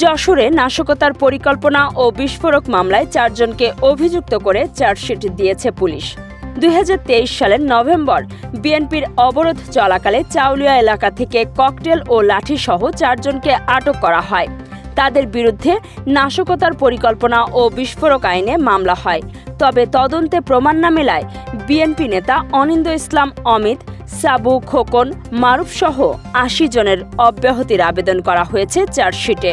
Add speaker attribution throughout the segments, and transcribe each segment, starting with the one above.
Speaker 1: যশোরে নাশকতার পরিকল্পনা ও বিস্ফোরক মামলায় চারজনকে অভিযুক্ত করে চার্জশিট দিয়েছে পুলিশ। দুই হাজার তেইশ সালের নভেম্বর বিএনপির অবরোধ চলাকালে চাউলিয়া এলাকা থেকে ককটেল ও লাঠিসহ চারজনকে আটক করা হয়। তাদের বিরুদ্ধে নাশকতার পরিকল্পনা ও বিস্ফোরক আইনে মামলা হয়। তবে তদন্তে প্রমাণ না মেলায় বিএনপি নেতা অনিন্দ ইসলাম, অমিত, সাবু খোকন, মারুফ সহ আশি জনের অব্যাহতির আবেদন করা হয়েছে চার্জশিটে।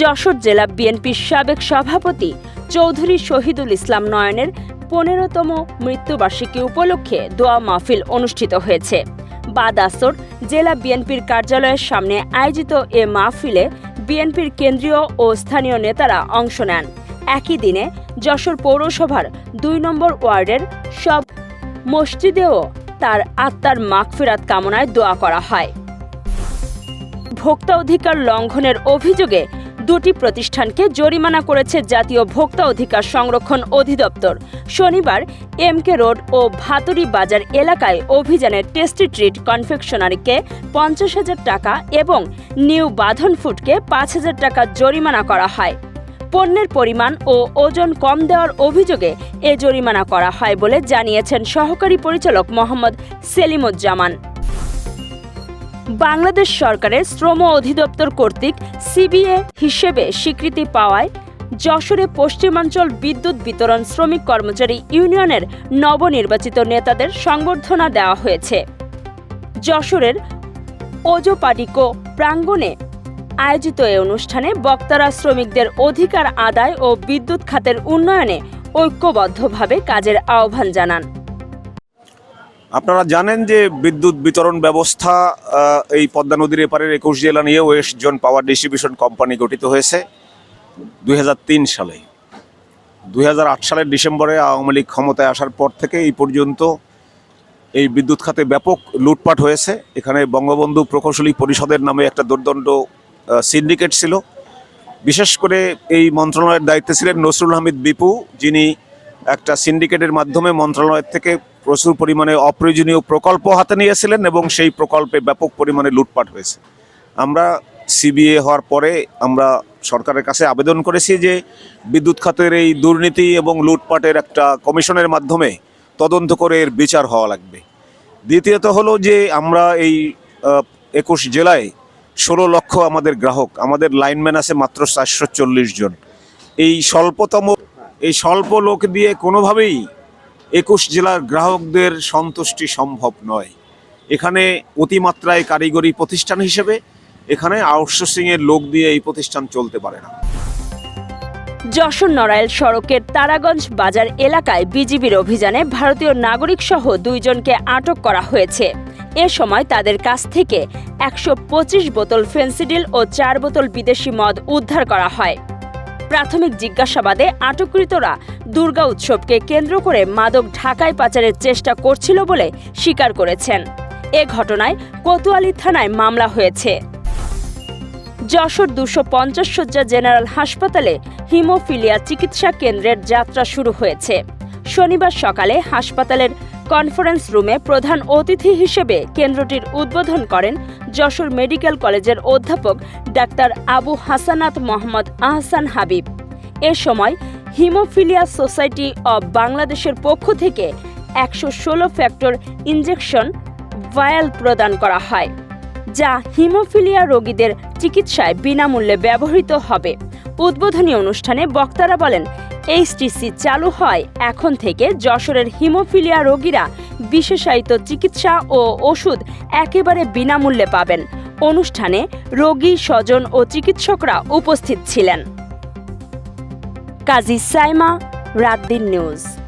Speaker 1: যশোর জেলা বিএনপির সাবেক সভাপতি চৌধুরী শহীদুল ইসলাম নয়নের পনেরোতম মৃত্যুবার্ষিকী উপলক্ষে দোয়া মাহফিল অনুষ্ঠিত হয়েছে। বাদ আসর জেলা বিএনপির কার্যালয়ের সামনে আয়োজিত এ মাহফিলে বিএনপির কেন্দ্রীয় ও স্থানীয় নেতারা অংশ নেন। একই দিনে যশোর পৌরসভার দুই নম্বর ওয়ার্ডের সব মসজিদেও তার আত্মার মাগফিরাত কামনায় দোয়া করা হয়। ভোক্তা অধিকার লঙ্ঘনের অভিযোগে দুটি প্রতিষ্ঠানকে জরিমানা করেছে জাতীয় ভোক্তা অধিকার সংরক্ষণ অধিদপ্তর। শনিবার এমকে রোড ও ভাতুরি বাজার এলাকায় অভিযানে টেস্টি ট্রিট কনফেকশনারিকে পঞ্চাশ হাজার টাকা এবং নিউ বাঁধন ফুডকে পাঁচ হাজার টাকা জরিমানা করা হয়। পণ্যের পরিমাণ ও ওজন কম দেওয়ার অভিযোগে এ জরিমানা করা হয় বলে জানিয়েছেন সহকারী পরিচালক মোহাম্মদ সেলিমুজ্জামান। বাংলাদেশ সরকারের শ্রম অধিদপ্তর কর্তৃক সিবিএ হিসেবে স্বীকৃতি পাওয়ায় যশোরে পশ্চিমাঞ্চল বিদ্যুৎ বিতরণ শ্রমিক কর্মচারী ইউনিয়নের নবনির্বাচিত নেতাদের সংবর্ধনা দেওয়া হয়েছে। যশোরের ওজোপাডিকো প্রাঙ্গণে আয়োজিত এ অনুষ্ঠানে বক্তারা শ্রমিকদের অধিকার আদায় ও বিদ্যুৎ খাতের উন্নয়নে ঐক্যবদ্ধভাবে কাজের আহ্বান জানান।
Speaker 2: আপনারা জানেন যে বিদ্যুৎ বিতরণ ব্যবস্থা এই পদ্মা নদীর এপারের একুশ জেলা নিয়ে West Zone Power Distribution Company গঠিত হয়েছে দু হাজার তিন সালে। দু হাজার আট সালের ডিসেম্বরে আওয়ামী লীগ ক্ষমতায় আসার পর থেকে এই পর্যন্ত এই বিদ্যুৎ খাতে ব্যাপক লুটপাট হয়েছে। এখানে বঙ্গবন্ধু প্রকৌশলী পরিষদের নামে একটা দুর্দণ্ড সিন্ডিকেট ছিল। বিশেষ করে এই মন্ত্রণালয়ের দায়িত্বে ছিলেন নসরুল হামিদ বিপু, যিনি একটা সিন্ডিকেটের মাধ্যমে মন্ত্রণালয়ের থেকে প্রচুর পরিমাণে অপ্রয়োজনীয় প্রকল্প হাতে নিয়েছিলেন এবং সেই প্রকল্পে ব্যাপক পরিমাণে লুটপাট হয়েছে। আমরা সিবিএ হওয়ার পরে আমরা সরকারের কাছে আবেদন করেছি যে বিদ্যুৎ খাতের এই দুর্নীতি এবং লুটপাটের একটা কমিশনের মাধ্যমে তদন্ত করে এর বিচার হওয়া লাগবে। দ্বিতীয়ত হলো যে আমরা এই একুশ জেলায় ষোলো লক্ষ আমাদের গ্রাহক, আমাদের লাইনম্যান আছে মাত্র চারশো চল্লিশ জন। এই স্বল্পতম এই স্বল্প লোক দিয়ে কোনোভাবেই একুশ জেলার গ্রাহকদের সন্তুষ্টি সম্ভব নয়। এখানে অতিমাত্রায় কারিগরি প্রতিষ্ঠান হিসেবে এখানে আউটসোর্সিংয়ের লোক দিয়ে এই প্রতিষ্ঠান চলতে পারে না।
Speaker 1: যশোর নড়াইল সড়কের তারাগঞ্জ বাজার এলাকায় বিজিবির অভিযানে ভারতীয় নাগরিক সহ দুইজনকে আটক করা হয়েছে। এ সময় তাদের কাছ থেকে একশো পঁচিশ বোতল ফেন্সিডিল ও চার বোতল বিদেশি মদ উদ্ধার করা হয়। প্রাথমিক জিজ্ঞাসাবাদে আটককৃতরা দুর্গা উৎসবকে কেন্দ্র করে মাদক ঢাকায় পাচারের চেষ্টা করছিল বলে স্বীকার করেছেন। এ ঘটনায় কোতোয়ালি থানায় মামলা হয়েছে। যশোর দুশো পঞ্চাশ শয্যা জেনারেল হাসপাতালে হিমোফিলিয়া চিকিৎসা কেন্দ্রের যাত্রা শুরু হয়েছে। শনিবার সকালে হাসপাতালের কনফারেন্স রুমে প্রধান অতিথি হিসেবে কেন্দ্রটির উদ্বোধন করেন যশোর মেডিকেল কলেজের অধ্যাপক ডাক্তার আবু হাসানাত মোহাম্মদ আহসান হাবিব। এ সময় হিমোফিলিয়া সোসাইটি অব বাংলাদেশের পক্ষ থেকে একশো ষোলো ফ্যাক্টর ইঞ্জেকশন ভায়াল প্রদান করা হয়, যা হিমোফিলিয়া রোগীদের চিকিৎসায় বিনামূল্যে ব্যবহৃত হবে। উদ্বোধনী অনুষ্ঠানে বক্তারা বলেন এইচটিসি চালু হয় এখন থেকে যশোরের হিমোফিলিয়া রোগীরা বিশেষায়িত চিকিৎসা ও ওষুধ একেবারে বিনামূল্যে পাবেন। অনুষ্ঠানে রোগী, স্বজন ও চিকিৎসকরা উপস্থিত ছিলেন। কাজী সাইমা, রাত দিন নিউজ।